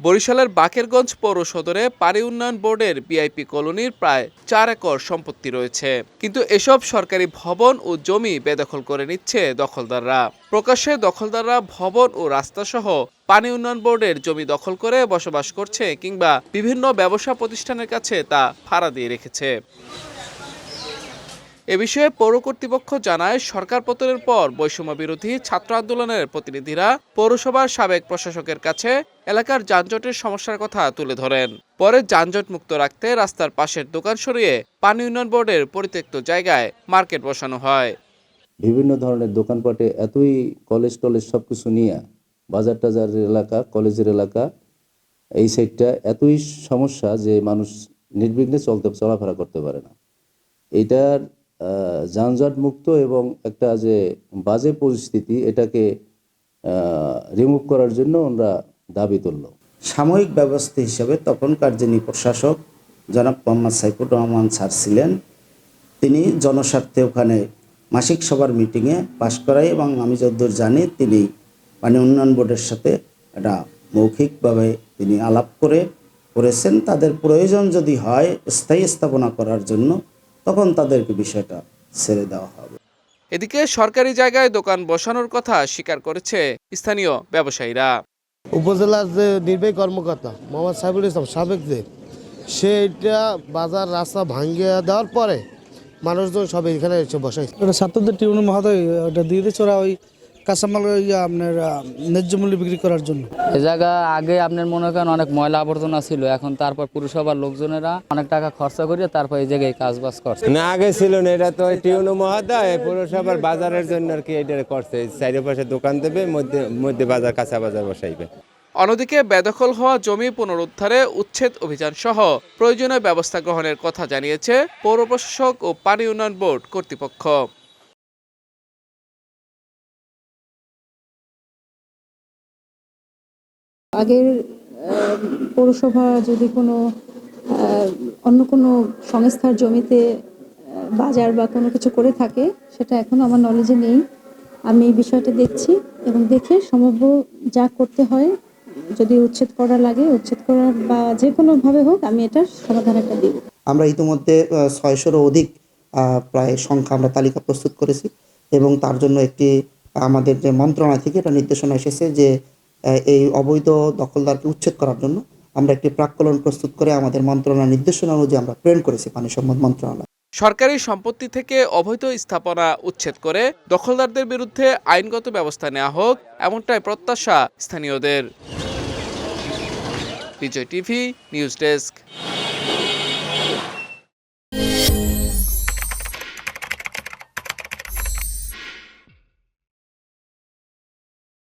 বরিশালের বাকেরগঞ্জ পৌর সদরে পানি উন্নয়ন বোর্ডের বিআইপি কলোনির প্রায় চার একর সম্পত্তি রয়েছে। কিন্তু এসব সরকারি ভবন ও জমি বেদখল করে নিচ্ছে দখলদাররা। প্রকাশ্যে দখলদাররা ভবন ও রাস্তাসহ পানি উন্নয়ন বোর্ডের জমি দখল করে বসবাস করছে কিংবা বিভিন্ন ব্যবসা প্রতিষ্ঠানের কাছে তা ভাড়া দিয়ে রেখেছে। এ বিষয়ে পৌর কর্তৃপক্ষ জানায়, সরকার পতনের পর বৈষম্য বিরোধী ছাত্র আন্দোলনের প্রতিনিধিরা পৌরসভার সাবেক প্রশাসকের কাছে এলাকার যানজটের সমস্যার কথা তুলে ধরেন। পরে যানজট মুক্ত রাখতে রাস্তার পাশের দোকান সরিয়ে পানি উন্নয়ন বোর্ডের পরিত্যক্ত জায়গায় মার্কেট বসানো হয়। বিভিন্ন ধরনের দোকানপাটে এতই কলেজ টলেজ সব কিছু নিয়ে বাজার টাজারের এলাকা, কলেজের এলাকা, এই সাইডটা এতই সমস্যা যে মানুষ নির্বিঘ্নে চলতে, চলাফেরা করতে পারে না। এটার যানজট মুক্ত এবং একটা যে বাজে পরিস্থিতি, এটাকে রিমুভ করার জন্য আমরা দাবি তুলল। সাময়িক ব্যবস্থা হিসেবে তখনকার যিনি প্রশাসক জনাব মোহাম্মদ সাইফুর রহমান স্যার ছিলেন। তিনি জনস্বার্থে ওখানে মাসিক সভার মিটিংয়ে পাশ করায় এবং আমি যদ্দূর জানি তিনি পানি উন্নয়ন বোর্ডের সাথে একটা মৌখিকভাবে তিনি আলাপ করে করেছেন। তাদের প্রয়োজন যদি হয়, স্থায়ী স্থাপনা করার জন্য তখন তাদেরকে বিষয়টা ছেড়ে দেওয়া হবে। এদিকে সরকারি জায়গায় দোকান বসানোর কথা স্বীকার করেছে স্থানীয় ব্যবসায়ীরা। উপজেলার যে নির্বাহী কর্মকর্তা মোহাম্মদ সাইফুল ইসলাম সাবেক যে সেইটা বাজার রাস্তা ভাঙ্গিয়ে দেওয়ার পরে মানুষজন সব এখানে এসে বসে। ছাত্রদের টিউন মহাদয় ওটা দিয়ে দিচ্ছে ওরা ওই কাঁচামাল ইয়া আপনার ন্যায্য মূল্যে বিক্রি করার জন্য? এ জায়গা আগে আপনার মনে করেন অনেক ময়লা আবর্জনা ছিল এখন তারপর পুরসভার লোকজনেরা অনেক টাকা খরচা করিয়ে তারপর এই জায়গায় কাজ বাজ করছে। না আগে ছিল না এটা তো ওই টিউনো মহোদয় পৌরসভার বাজারের জন্য আর কি এটা করছে। চারিপাশে দোকান দেবে মধ্যে মধ্যে বাজার কাঁচা বাজার বসাইবে। অন্যদিকে বেদখল হওয়া জমি পুনরুদ্ধারে উচ্ছেদ অভিযান সহ প্রয়োজনীয় ব্যবস্থা গ্রহণের কথা জানিয়েছে পৌর প্রশাসক ও পানি উন্নয়ন বোর্ড কর্তৃপক্ষ। আগের পৌরসভা যদি কোনো অন্য কোনো সংস্থার জমিতে বাজার বা কোনো কিছু করে থাকে, সেটা এখনও আমার নলেজে নেই। আমি এই বিষয়টা দেখছি এবং দেখে সম্ভাব্য যা করতে হয়, যদি উচ্ছেদ করা লাগে, উচ্ছেদ করার বা যে কোনোভাবে হোক, আমি এটার সমাধান একটা দিব। আমরা ইতিমধ্যে ছয়শোরও অধিক প্রায় সংখ্যা আমরা তালিকা প্রস্তুত করেছি এবং তার জন্য একটি, আমাদের যে মন্ত্রণালয় থেকে এটা নির্দেশনা এসেছে যে এই অবৈধ দখলদারকে উচ্ছেদ করার জন্য আমরা একটি প্রাক্কলন প্রস্তুত করে আমাদের মন্ত্রণালয় নির্দেশনা অনুযায়ী আমরা প্রেরণ করেছি পানি সম্পদ মন্ত্রণালয়। সরকারি সম্পত্তি থেকে অবৈধ স্থাপনা উচ্ছেদ করে দখলদারদের বিরুদ্ধে আইনগত ব্যবস্থা নেওয়া হোক, এমনটাই প্রত্যাশা স্থানীয়দের। Bijoy TV, news desk.